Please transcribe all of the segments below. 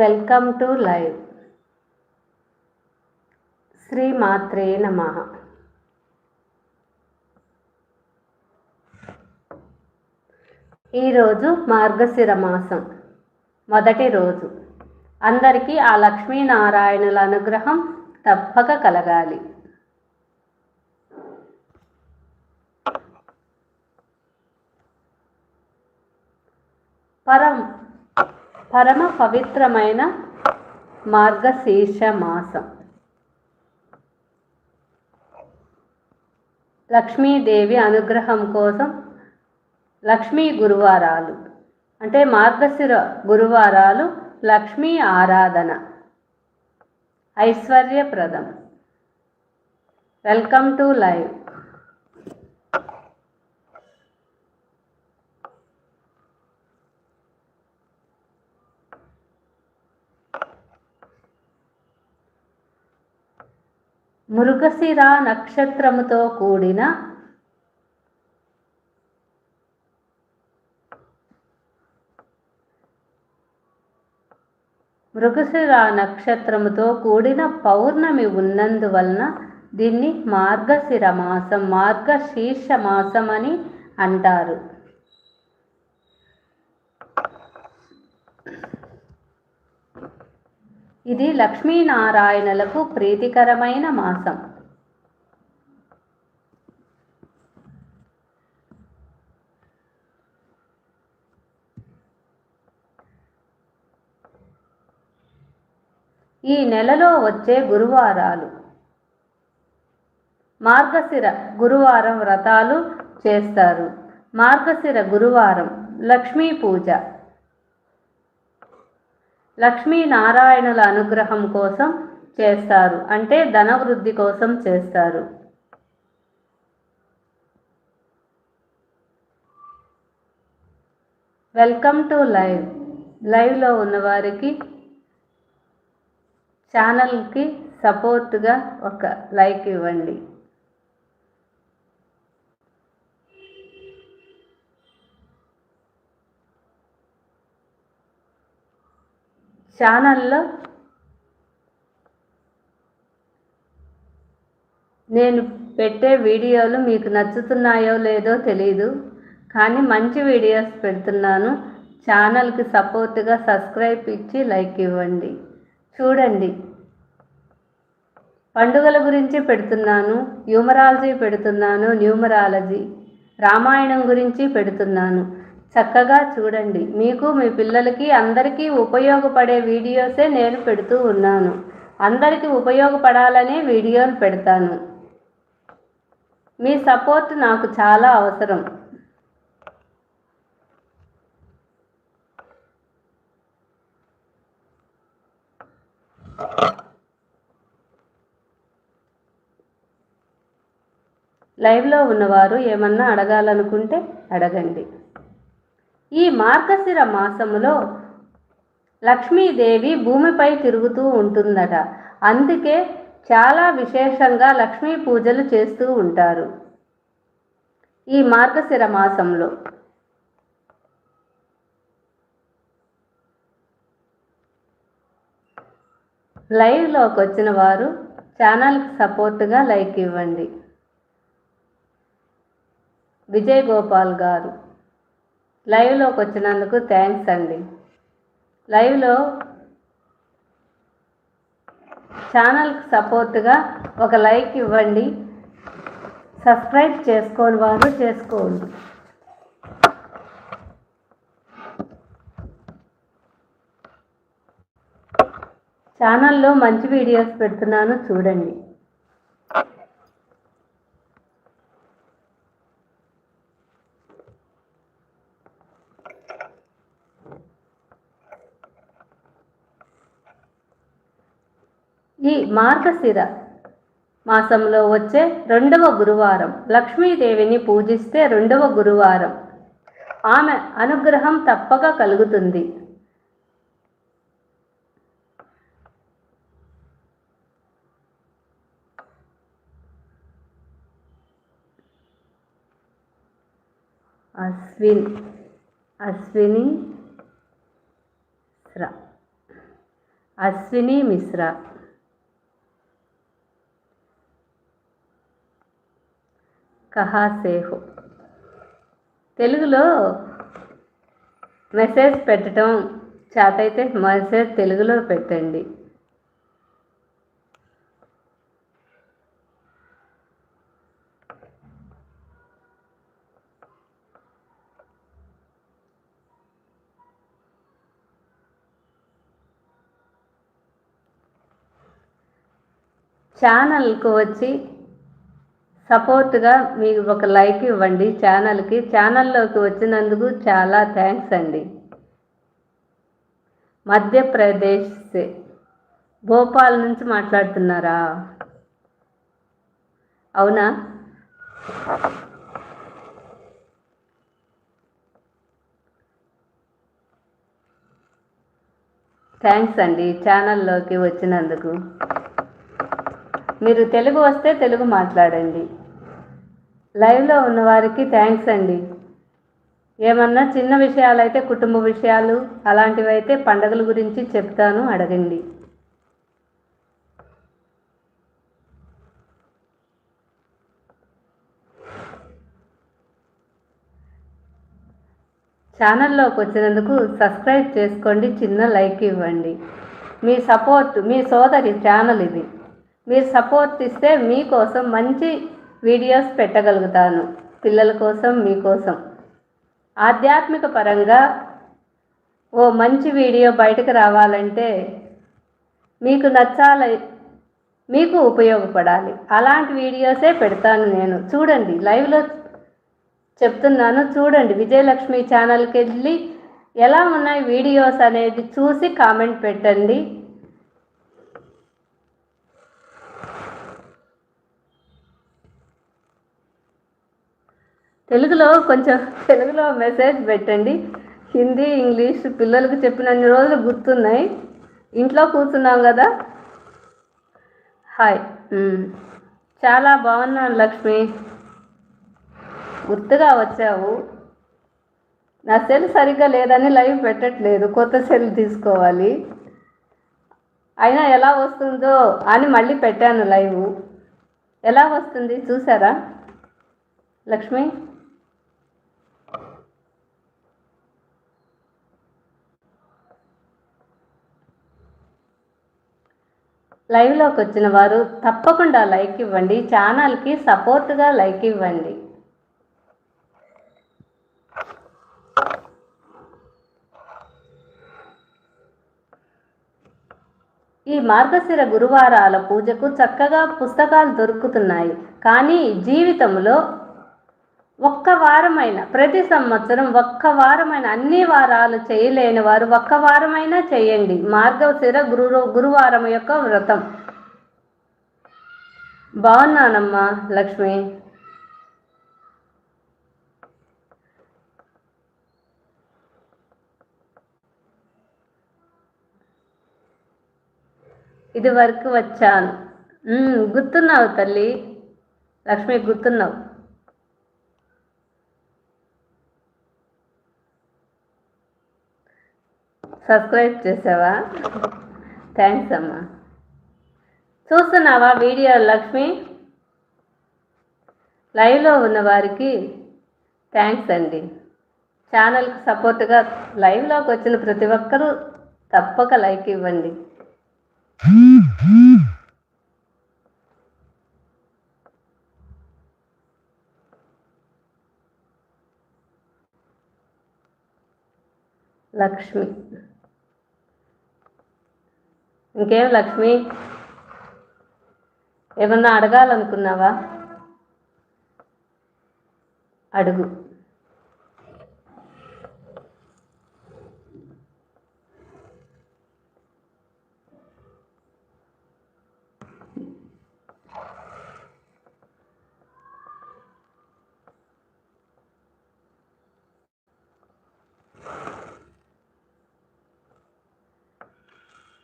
Welcome to live. Shri మాత్రే నమ. ఈరోజు మార్గశిర మాసం. మొదటి రోజు. అందరికీ ఆ లక్ష్మీనారాయణుల అనుగ్రహం తప్పక కలగాలి. పరం పరమ పవిత్రమైన మార్గశీర్ష మాసం లక్ష్మీదేవి అనుగ్రహం కోసం లక్ష్మీ గురువారాలు అంటే మార్గశిర గురువారాలు లక్ష్మీ ఆరాధన. ఐశ్వర్యప్రదం. Welcome to live. మృగశిర నక్షత్రముతో కూడిన మృగశిర నక్షత్రముతో కూడిన పౌర్ణమి ఉన్నందువలన దీన్ని మార్గశిర మాసం మార్గశీర్ష మాసం అని అంటారు. ఇది లక్ష్మీనారాయణలకు ప్రీతికరమైన మాసం. ఈ నెలలో వచ్చే గురువారాలు. మార్గశిర గురువారం వ్రతాలు చేస్తారు. మార్గశిర గురువారం లక్ష్మీ పూజ. లక్ష్మీనారాయణుల అనుగ్రహం కోసం చేస్తారు. అంటే ధనవృద్ధి కోసం చేస్తారు. Welcome to live. లైవ్లో ఉన్నవారికి ఛానల్కి సపోర్ట్గా ఒక లైక్ ఇవ్వండి. ఛానల్లో నేను పెట్టే వీడియోలు మీకు నచ్చుతున్నాయో లేదో తెలీదు కానీ మంచి వీడియోస్ పెడుతున్నాను. ఛానల్కి సపోర్ట్గా సబ్స్క్రైబ్ ఇచ్చి లైక్ ఇవ్వండి. చూడండి. పండుగల గురించి పెడుతున్నాను న్యూమరాలజీ పెడుతున్నాను న్యూమరాలజీ రామాయణం గురించి పెడుతున్నాను. చక్కగా చూడండి. మీకు మీ పిల్లలకి అందరికీ ఉపయోగపడే వీడియోసే నేను పెడుతూ ఉన్నాను. అందరికీ ఉపయోగపడాలనే వీడియోలు పెడతాను. మీ సపోర్ట్ నాకు చాలా అవసరం. లైవ్లో ఉన్నవారు ఏమన్నా అడగాలనుకుంటే అడగండి. ఈ మార్గశిర మాసములో లక్ష్మీదేవి భూమిపై తిరుగుతూ ఉంటుందట. అందుకే చాలా విశేషంగా లక్ష్మీ పూజలు చేస్తూ ఉంటారు. ఈ మార్గశిర మాసంలో. లైవ్లోకి వచ్చిన వారు ఛానల్కి సపోర్ట్గా లైక్ ఇవ్వండి. విజయ్ గోపాల్ గారు. లైవ్లోకి వచ్చినందుకు థ్యాంక్స్ అండి. లైవ్లో ఛానల్కి సపోర్ట్గా ఒక లైక్ ఇవ్వండి. సబ్స్క్రైబ్ చేసుకోని వారు చేసుకోండి. ఛానల్లో మంచి వీడియోస్ పెడుతున్నాను చూడండి ఈ మార్గశిర మాసంలో వచ్చే రెండవ గురువారం. లక్ష్మీదేవిని పూజిస్తే రెండవ గురువారం. ఆమె అనుగ్రహం తప్పక కలుగుతుంది. అశ్విన్ అశ్విని మిశ్రా. అశ్విని మిశ్రా. కహాసేహు. తెలుగులో మెసేజ్ పెట్టడం చేతైతే మెసేజ్ తెలుగులో పెట్టండి. ఛానల్కు వచ్చి సపోర్ట్గా మీకు ఒక లైక్ ఇవ్వండి ఛానల్కి. ఛానల్లోకి వచ్చినందుకు చాలా థ్యాంక్స్ అండి. మధ్యప్రదేశ్ భోపాల్ నుంచి మాట్లాడుతున్నారా? అవునా? థ్యాంక్స్ అండి ఛానల్లోకి వచ్చినందుకు. మీరు తెలుగు వస్తే తెలుగు మాట్లాడండి. లైవ్లో ఉన్న వారికి థ్యాంక్స్ అండి. ఏమన్నా చిన్న విషయాలు అయితే కుటుంబ విషయాలు అలాంటివి అయితే పండగల గురించి చెప్తాను అడగండి. ఛానల్లోకి వచ్చినందుకు సబ్స్క్రైబ్ చేసుకోండి చిన్న లైక్ ఇవ్వండి. మీ సపోర్ట్ మీ సోదరి ఛానల్ ఇది. మీరు సపోర్ట్ ఇస్తే మీకోసం మంచి వీడియోస్ పెట్టగలుగుతాను పిల్లల కోసం మీకోసం ఆధ్యాత్మిక పరంగా ఓ మంచి వీడియో బయటకు రావాలంటే మీకు నచ్చాలి మీకు ఉపయోగపడాలి. అలాంటి వీడియోసే పెడతాను నేను. చూడండి లైవ్లో చెప్తున్నాను చూడండి. విజయలక్ష్మి ఛానల్కి వెళ్ళి ఎలా ఉన్నాయి వీడియోస్ అనేది చూసి కామెంట్ పెట్టండి. తెలుగులో కొంచెం తెలుగులో మెసేజ్ పెట్టండి. హిందీ ఇంగ్లీష్ పిల్లలకు చెప్పినన్ని రోజులు గుర్తున్నాయి. ఇంట్లో కూర్చున్నాం కదా? Hi hmm. చాలా బాగున్నాను లక్ష్మి. గుర్తుగా వచ్చావు. నా సెల్ సరిగ్గా లేదని లైవ్ పెట్టట్లేదు. కొత్త సెల్ తీసుకోవాలి. అయినా ఎలా వస్తుందో అని మళ్ళీ పెట్టాను లైవ్. ఎలా వస్తుంది? చూసారా? లక్ష్మి? లైవ్లోకి వచ్చిన వారు తప్పకుండా లైక్ ఇవ్వండి ఛానల్కి సపోర్ట్గా లైక్ ఇవ్వండి ఈ మార్గశిర గురువారాల పూజకు చక్కగా పుస్తకాలు దొరుకుతున్నాయి. కానీ జీవితంలో ఒక్క వారమైన ప్రతి సంవత్సరం ఒక్క వారమైన అన్ని వారాలు చేయలేని వారు ఒక్క వారమైనా చేయండి. మార్గశిర గురు గురువారం యొక్క వ్రతం. బాగున్నానమ్మా లక్ష్మి. ఇది వరకు వచ్చాను గుర్తున్నావు తల్లి. లక్ష్మి గుర్తున్నావు. సబ్స్క్రైబ్ చేసావా? థ్యాంక్స్ అమ్మా. చూస్తున్నావా వీడియో లక్ష్మి? లైవ్లో ఉన్న వారికి థ్యాంక్స్ అండి. ఛానల్కి సపోర్ట్గా లైవ్లోకి వచ్చిన ప్రతి ఒక్కరూ తప్పక లైక్ ఇవ్వండి. లక్ష్మి. ఇంకేం లక్ష్మి? ఏమన్నా అడగాలనుకున్నావా? అడుగు.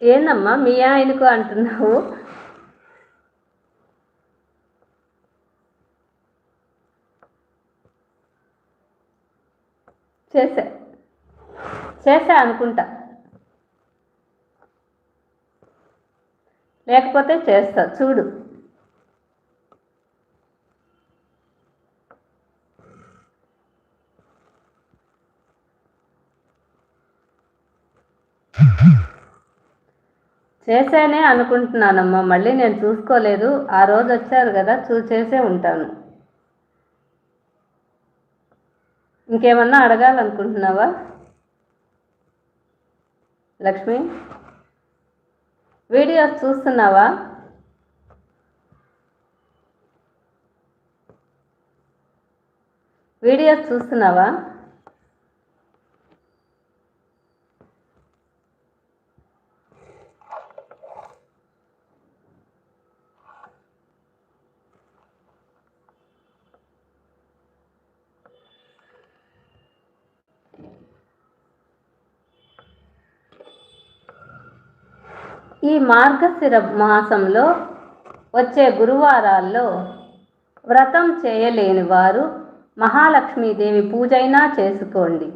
ఏందమ్మా? మీ ఆయనకు అంటున్నావు? చేసా చేసా అనుకుంటా. లేకపోతే చేస్తా. చూడు. చేశానే అనుకుంటున్నానమ్మా మళ్ళీ నేను చూసుకోలేదు. ఆ రోజు వచ్చారు కదా చూ చేసే ఉంటాను. ఇంకేమన్నా అడగాలనుకుంటున్నావా? లక్ష్మి? వీడియోస్ చూస్తున్నావా? వీడియోస్ చూస్తున్నావా? ఈ మార్గశిర మాసంలో వచ్చే గురువారాల్లో వ్రతం చేయలేని వారు మహాలక్ష్మీదేవి పూజైనా చేసుకోండి.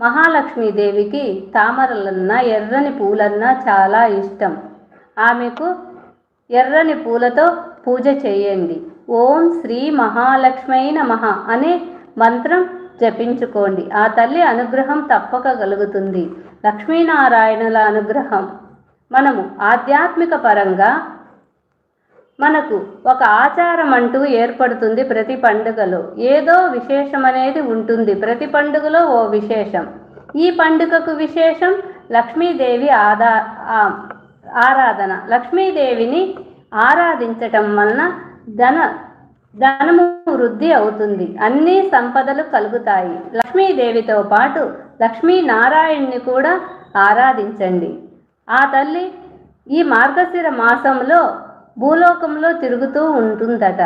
మహాలక్ష్మీదేవికి తామరలన్నా ఎర్రని పూలన్నా చాలా ఇష్టం. ఆమెకు ఎర్రని పూలతో పూజ చేయండి. ఓం శ్రీ మహాలక్ష్మై నమః అనే మంత్రం జపించుకోండి. ఆ తల్లి అనుగ్రహం తప్పక కలుగుతుంది. లక్ష్మీనారాయణుల అనుగ్రహం. మనము ఆధ్యాత్మిక పరంగా మనకు ఒక ఆచారం అంటూ ఏర్పడుతుంది ప్రతి పండుగలో. ఏదో విశేషం అనేది ఉంటుంది. ప్రతి పండుగలో ఓ విశేషం. ఈ పండుగకు విశేషం లక్ష్మీదేవి ఆదా ఆరాధన. లక్ష్మీదేవిని ఆరాధించటం వలన ధన ధనము వృద్ధి అవుతుంది. అన్ని సంపదలు కలుగుతాయి. లక్ష్మీదేవితో పాటు లక్ష్మీనారాయణ్ణి కూడా ఆరాధించండి. ఆ తల్లి ఈ మార్గశిర మాసంలో భూలోకంలో తిరుగుతూ ఉంటుందట.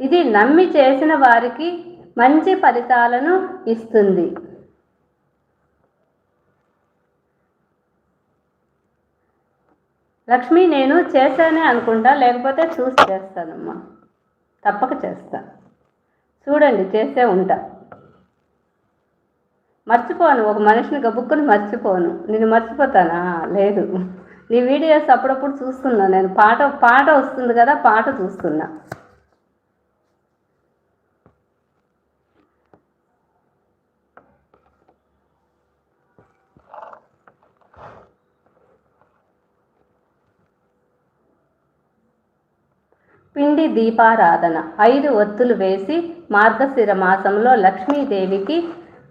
ఇది నమ్మి చేసిన వారికి మంచి ఫలితాలను ఇస్తుంది. లక్ష్మి నేను చేశానే అనుకుంటా లేకపోతే చూసి చేస్తానమ్మా. తప్పక చేస్తా. చూడండి చేసే ఉంటా. మర్చిపోను ఒక మనిషిని గబుక్కుని మర్చిపోను. నేను మర్చిపోతానా? లేదు. నీ వీడియోస్ అప్పుడప్పుడు చూస్తున్నా. నేను పాట పాట వస్తుంది కదా పాట చూస్తున్నా. పిండి దీపారాధన. ఐదు ఒత్తులు వేసి మార్గశిర మాసంలో లక్ష్మీదేవికి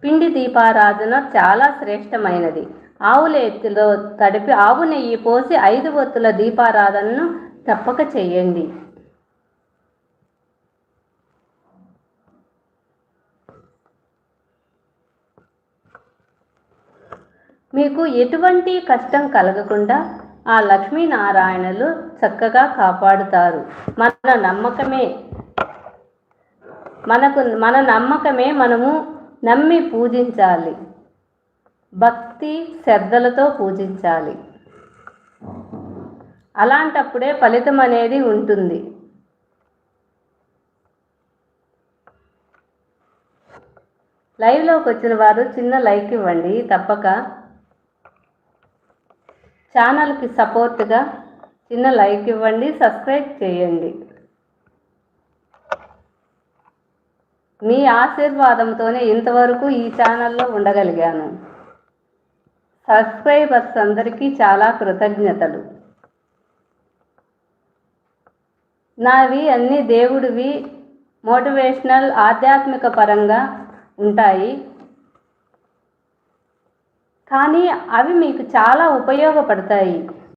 పిండి దీపారాధన చాలా శ్రేష్టమైనది. ఆవుల ఎత్తులో తడిపి ఆవు నెయ్యి పోసి ఐదు ఒత్తుల దీపారాధనను తప్పక చేయండి. మీకు ఎటువంటి కష్టం కలగకుండా ఆ లక్ష్మీనారాయణలు చక్కగా కాపాడుతారు. మన నమ్మకమే. మనకు మన నమ్మకమే మనము నమ్మి పూజించాలి. భక్తి శ్రద్ధలతో పూజించాలి. అలాంటప్పుడే ఫలితం అనేది ఉంటుంది. లైవ్లోకి వచ్చిన వారు చిన్న లైక్ ఇవ్వండి. తప్పక ఛానల్కి సపోర్ట్గా చిన్న లైక్ ఇవ్వండి. సబ్స్క్రైబ్ చేయండి. మీ ఆశీర్వాదంతోనే ఇంతవరకు ఈ ఛానల్లో ఉండగలిగాను. సబ్స్క్రైబర్స్ అందరికీ చాలా కృతజ్ఞతలు. నావి అన్ని దేవుడివి మోటివేషనల్ ఆధ్యాత్మిక పరంగా ఉంటాయి. కానీ అవి మీకు చాలా ఉపయోగపడతాయి.